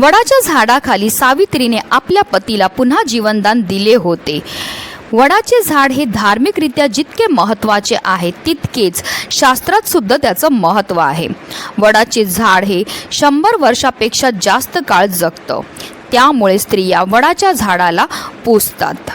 वडाच्या झाडाखाली सावित्रीने आपल्या पतीला पुन्हा जीवनदान दिले होते. वडाचे झाड हे धार्मिकरित्या जितके महत्त्वाचे आहे तितकेच शास्त्रात सुद्धा त्याचं महत्त्व आहे. वडाचे झाड हे शंभर वर्षापेक्षा जास्त काळ जगतं. त्यामुळे स्त्रिया वडाच्या झाडाला पोसतात.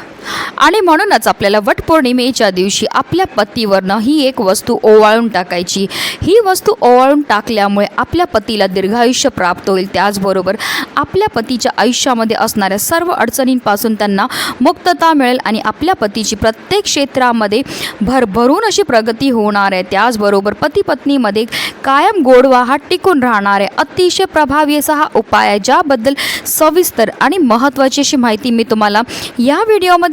आणि म्हणूनच आपल्याला वटपौर्णिमेच्या दिवशी आपल्या पतीवरनं ही एक वस्तू ओवाळून टाकायची. ही वस्तू ओवाळून टाकल्यामुळे आपल्या पतीला दीर्घायुष्य प्राप्त होईल. त्याचबरोबर आपल्या पतीच्या आयुष्यामध्ये असणाऱ्या सर्व अडचणींपासून त्यांना मुक्तता मिळेल आणि आपल्या पतीची प्रत्येक क्षेत्रामध्ये भरभरून अशी प्रगती होणार आहे. त्याचबरोबर पती पत्नीमध्ये कायम गोडवा हा टिकून राहणार आहे. अतिशय प्रभावी असा हा उपाय आहे. ज्याबद्दल सविस्तर आणि महत्त्वाची अशी माहिती मी तुम्हाला या व्हिडिओमध्ये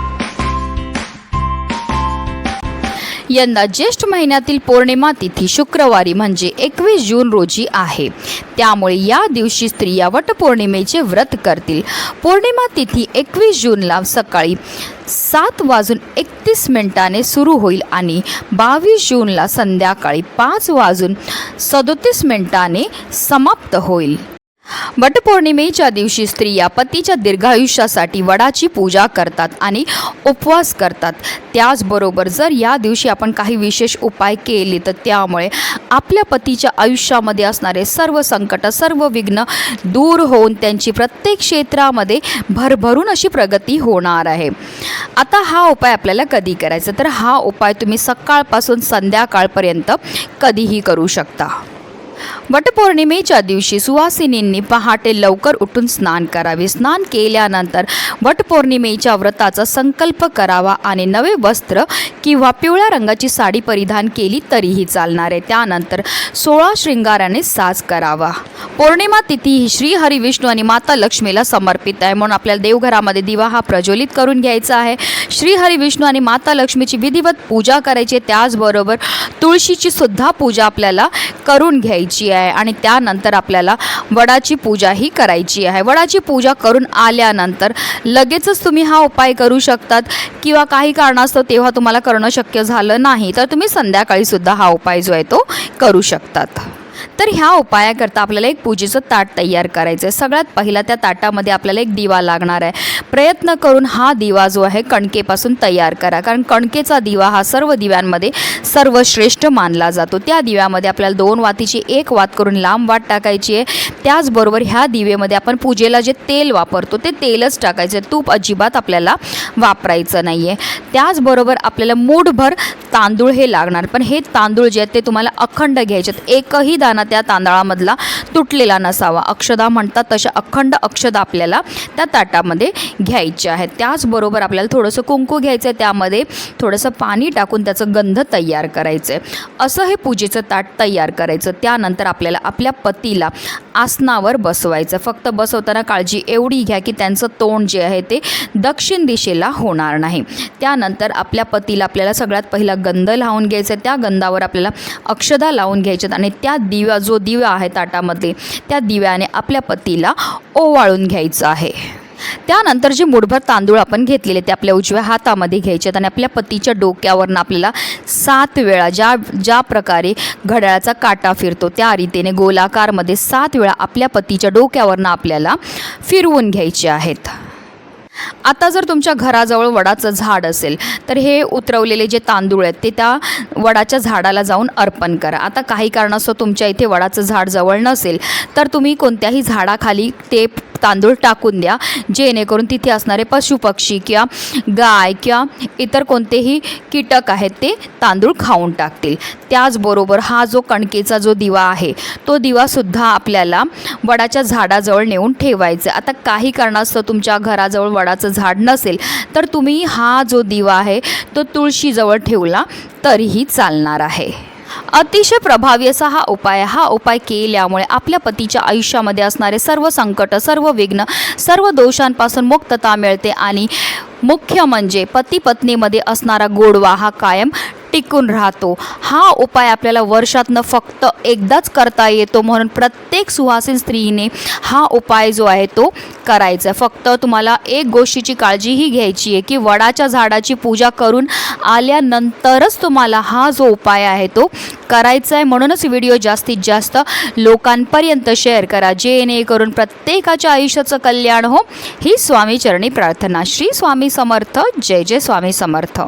यंदा ज्येष्ठ महिन्यातील पौर्णिमा तिथी शुक्रवारी म्हणजे एकवीस जून रोजी आहे. त्यामुळे या दिवशी स्त्रिया वटपौर्णिमेचे व्रत करतील. पौर्णिमा तिथी एकवीस जूनला सकाळी सात वाजून एकतीस मिनिटाने सुरू होईल आणि बावीस जूनला संध्याकाळी पाच वाजून सदोतीस मिनिटाने समाप्त होईल. वटपौर्णिमेच्या दिवशी स्त्रिया पतीच्या दीर्घायुष्यासाठी वडाची पूजा करतात आणि उपवास करतात. त्याचबरोबर जर या दिवशी आपण काही विशेष उपाय केले तर त्यामुळे आपल्या पतीच्या आयुष्यामध्ये असणारे सर्व संकट सर्व विघ्न दूर होऊन त्यांची प्रत्येक क्षेत्रामध्ये भरभरून अशी प्रगती होणार आहे. आता हा उपाय आपल्याला कधी करायचा? तर हा उपाय तुम्ही सकाळपासून संध्याकाळपर्यंत कधीही करू शकता. वटपौर्णिमेच्या दिवशी सुवासिनींनी पहाटे लवकर उठून स्नान करावे. स्नान केल्यानंतर वटपौर्णिमेच्या व्रताचा संकल्प करावा आणि नवे वस्त्र किंवा पिवळ्या रंगाची साडी परिधान केली तरीही चालणार. आहे त्यानंतर सोळा शृंगाराने साज करावा. पौर्णिमा तिथी ही श्री हरिविष्णू आणि माता लक्ष्मीला समर्पित आहे. म्हणून आपल्याला देवघरामध्ये दिवा हा प्रज्वलित करून घ्यायचा आहे. श्री हरिविष्णू आणि माता लक्ष्मीची विधिवत पूजा करायची त्याचबरोबर तुळशीची सुद्धा पूजा आपल्याला करून घ्यायची आहे. आणि त्यानंतर आपल्याला वडाची पूजा ही करायची आहे. वडाची पूजा करून आल्यानंतर लगेचच तुम्ही हा उपाय करू शकतात किंवा काही कारणास्तव तेव्हा तुम्हाला करणं शक्य झालं नाही तर तुम्ही संध्याकाळीसुद्धा हा उपाय जो आहे तो करू शकतात. तर ह्या उपायाकरता आपल्याला एक पूजेचं ताट तयार करायचं आहे सगळ्यात पहिला त्या ताटामध्ये आपल्याला एक दिवा लागणार आहे. प्रयत्न करून हा दिवा जो आहे कणकेपासून तयार करा. कारण कणकेचा दिवा हा सर्व दिव्यांमध्ये सर्वश्रेष्ठ मानला जातो. त्या दिव्यामध्ये आपल्याला दोन वातीची एक वात करून लांब वाट टाकायची आहे. त्याचबरोबर ह्या दिवेमध्ये आपण पूजेला जे तेल वापरतो ते तेलच टाकायचं आहे. तूप अजिबात आपल्याला वापरायचं नाही आहे त्याचबरोबर आपल्याला मूठभर तांदूळ हे लागणार. पण हे तांदूळ जे आहेत ते तुम्हाला अखंड घ्यायचे आहेत. एकही दाना त्या तांदळामधला तुटलेला नसावा. अक्षदा म्हणतात तशा अखंड अक्षदा आपल्याला त्या ताटामध्ये घ्यायचे आहेत. त्याचबरोबर आपल्याला थोडंसं कुंकू घ्यायचं आहे. त्यामध्ये थोडंसं पाणी टाकून त्याचं गंध तयार करायचं आहे असं हे पूजेचं ताट तयार करायचं. त्यानंतर आपल्याला आपल्या पतीला आसनावर बसवायचं. फक्त बसवताना काळजी एवढी घ्या की त्यांचं तोंड जे आहे ते दक्षिण दिशेला होणार नाही. त्यानंतर आपल्या पतीला आपल्याला सगळ्यात पहिला गंध लावून घ्यायचा त्या गंधावर आपल्याला अक्षदा लावून घ्यायच्यात आणि त्या दिव्या जो दिवा आहे ताटामध्ये त्या दिव्याने आपल्या पतीला ओवाळून घ्यायचं आहे. त्यानंतर जे मुठभर तांदूळ आपण घेतलेले ते आपल्या उजव्या हातामध्ये घ्यायचे आहेत आणि आपल्या पतीच्या डोक्यावरनं आपल्याला सात वेळा ज्या ज्या प्रकारे घड्याळाचा काटा फिरतो त्या रीतीने गोलाकारमध्ये सात वेळा आपल्या पतीच्या डोक्यावरनं आपल्याला फिरवून घ्यायचे आहेत. आता जर तुमच्या घराजवळ वडाचं झाड असेल तर हे उतरवलेले जे तांदूळ आहेत ते त्या वडाच्या झाडाला जाऊन अर्पण करा. आता काही कारणास्तव तुमच्या इथे वडाचं झाड जवळ नसेल तर तुम्ही कोणत्याही झाडाखाली ते तांदूळ टाकून द्या. जेणेकरून तिथे असणारे पशुपक्षी किंवा गाय किंवा इतर कोणतेही कीटक आहेत ते तांदूळ खाऊन टाकतील. त्याचबरोबर हा जो कणकेचा जो दिवा आहे तो दिवासुद्धा आपल्याला वडाच्या झाडाजवळ नेऊन ठेवायचा आता काही कारणास्तव तुमच्या घराजवळ वडाचं झाड नसेल तर तुम्ही हा जो दिवा आहे तो तुळशीजवळ ठेवला तरीही चालणार आहे. अतिशय प्रभावी असा हा उपाय हा उपाय केल्यामुळे आपल्या पतीच्या आयुष्यामध्ये असणारे सर्व संकट सर्व विघ्न सर्व दोषांपासून मुक्तता मिळते आणि मुख्य म्हणजे पती पत्नीमध्ये असणारा गोडवा हा कायम टिकून राहतो. हा उपाय आपल्याला वर्षातनं फक्त एकदाच करता येतो म्हणून प्रत्येक सुहासीन स्त्रीने हा उपाय जो आहे तो करायचा. आहे फक्त तुम्हाला एक गोष्टीची काळजीही घ्यायची आहे की वडाच्या झाडाची पूजा करून आल्यानंतरच तुम्हाला हा जो उपाय आहे तो करायचा आहे. म्हणूनच व्हिडिओ जास्तीत जास्त लोकांपर्यंत शेअर करा. जेणेकरून प्रत्येकाच्या आयुष्याचं कल्याण हो. ही स्वामीचरणी प्रार्थना. श्री स्वामी समर्थ. जय जय स्वामी समर्थ.